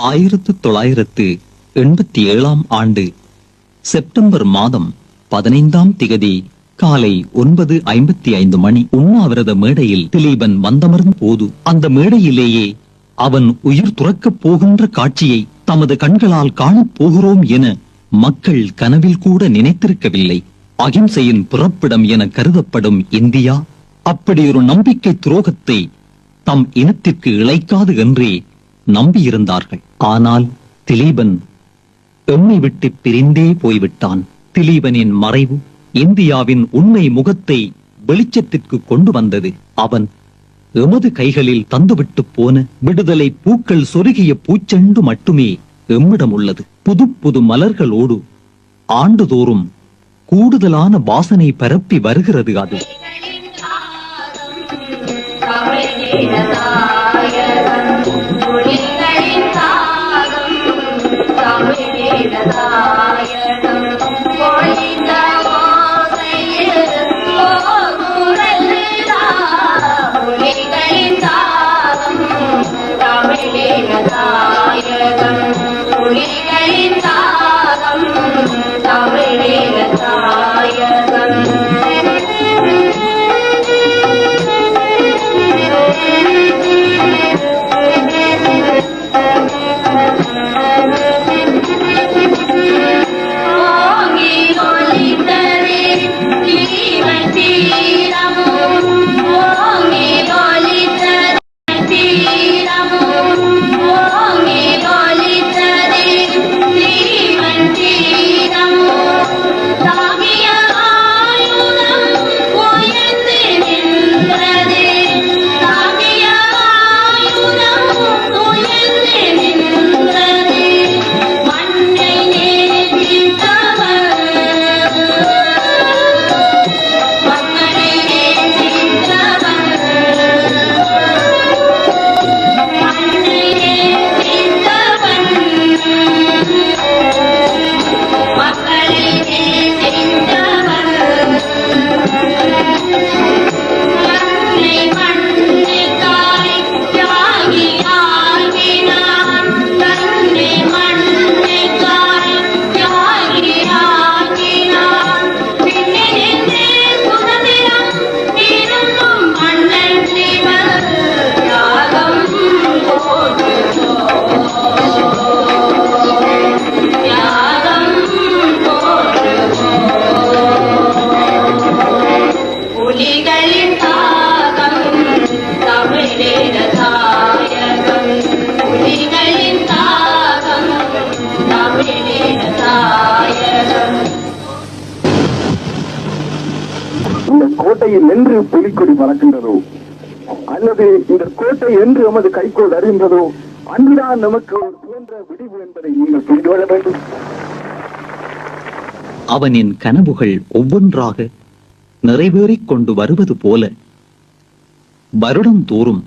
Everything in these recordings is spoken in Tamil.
ஆயிரத்து தொள்ளாயிரத்து எண்பத்தி ஏழாம் ஆண்டு செப்டம்பர் மாதம் பதினைந்தாம் திகதி காலை ஒன்பது ஐம்பத்தி ஐந்து மணி உண்ணாவிரத மேடையில் திலீபன் வந்தமர்ந்த போது அந்த மேடையிலேயே அவன் உயிர் துறக்கப் போகின்ற காட்சியை தமது கண்களால் காணப் போகிறோம் என மக்கள் கனவில் கூட நினைத்திருக்கவில்லை. அகிம்சையின் பிறப்பிடம் என கருதப்படும் இந்தியா அப்படியொரு நம்பிக்கை துரோகத்தை தம் இனத்திற்கு இழைக்காது என்றே நம்பியிருந்தார்கள். ஆனால் திலீபன் எம்மை விட்டு பிரிந்தே போய்விட்டான். திலீபனின் மறைவு இந்தியாவின் உண்மை முகத்தை வெளிச்சத்திற்கு கொண்டு வந்தது. அவன் எமது கைகளில் தந்துவிட்டு போன விடுதலை பூக்கள் சொருகிய பூச்செண்டு மட்டுமே எம்மிடம் உள்ளது. புது புது மலர்களோடு ஆண்டுதோறும் கூடுதலான வாசனை பரப்பி வருகிறது அது. இந்த கோட்டையில் நின்று புலிக்கொடி பறக்கின்றதோ அல்லது இந்த கோட்டை என்று எமது கைக்கோள் அறிகின்றதோ? அன்றுதான் நமக்கு ஒரு சுதந்திர விடிவு என்பதை நீங்கள் புரிந்து கொள்ள வேண்டும். அவனின் கனவுகள் ஒவ்வொன்றாக நிறைவேறிக் கொண்டு வருவது போல வருடந்தோறும்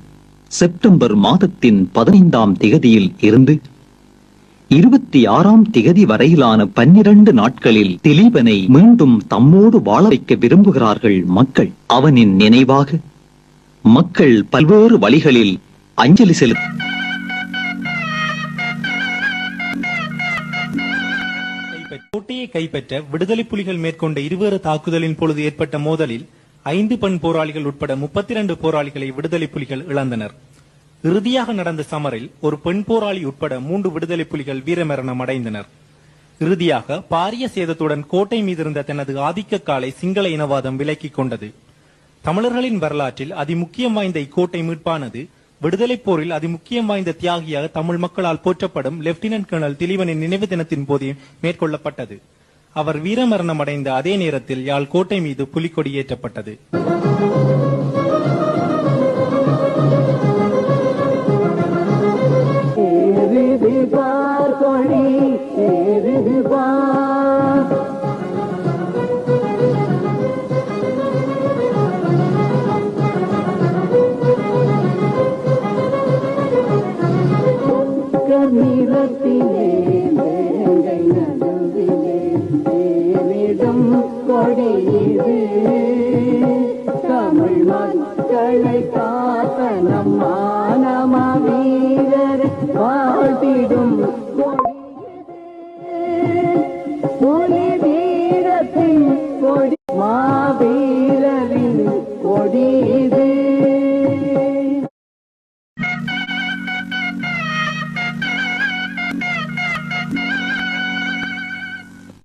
செப்டம்பர் மாதத்தின் பதினைந்தாம் திகதியில் இருந்து இருபத்தி ஆறாம் திகதி வரையிலான பன்னிரண்டு நாட்களில் திலீபனை மீண்டும் தம்மோடு வாழ வைக்க விரும்புகிறார்கள் மக்கள். அவனின் நினைவாக மக்கள் பல்வேறு வழிகளில் அஞ்சலி செலுத்த கோட்டையை கைப்பற்ற விடுதலை புலிகள் மேற்கொண்ட இருவேறு தாக்குதலின் பொழுது ஏற்பட்ட மோதலில் ஐந்து பெண் போராளிகள் உட்பட முப்பத்தி இரண்டு போராளிகளை விடுதலை புலிகள் இழந்தனர். இறுதியாக நடந்த சமரில் ஒரு பெண் போராளி உட்பட மூன்று விடுதலை புலிகள் வீரமரணம் அடைந்தனர். இறுதியாக பாரிய சேதத்துடன் கோட்டை மீதிருந்த தனது ஆதிக்க காலை சிங்கள இனவாதம் விலக்கிக் கொண்டது. தமிழர்களின் வரலாற்றில் அதிமுக்கியம் வாய்ந்த இக்கோட்டை மீட்பானது விடுதலைப் போரில் அதிமுக்கியம் வாய்ந்த தியாகியாக தமிழ் மக்களால் போற்றப்படும் லெப்டினன்ட் கர்னல் திலீவனின் நினைவு தினத்தின் போது மேற்கொள்ளப்பட்டது. அவர் வீரமரணம் அடைந்த அதே நேரத்தில் யாழ் கோட்டை மீது புலிக்கொடி ஏற்றப்பட்டது. கொடி இது தமிழ் மக்களை காத்த நம்மானம வீரர் வாழ்த்திடும் மாவீரரின் கொடி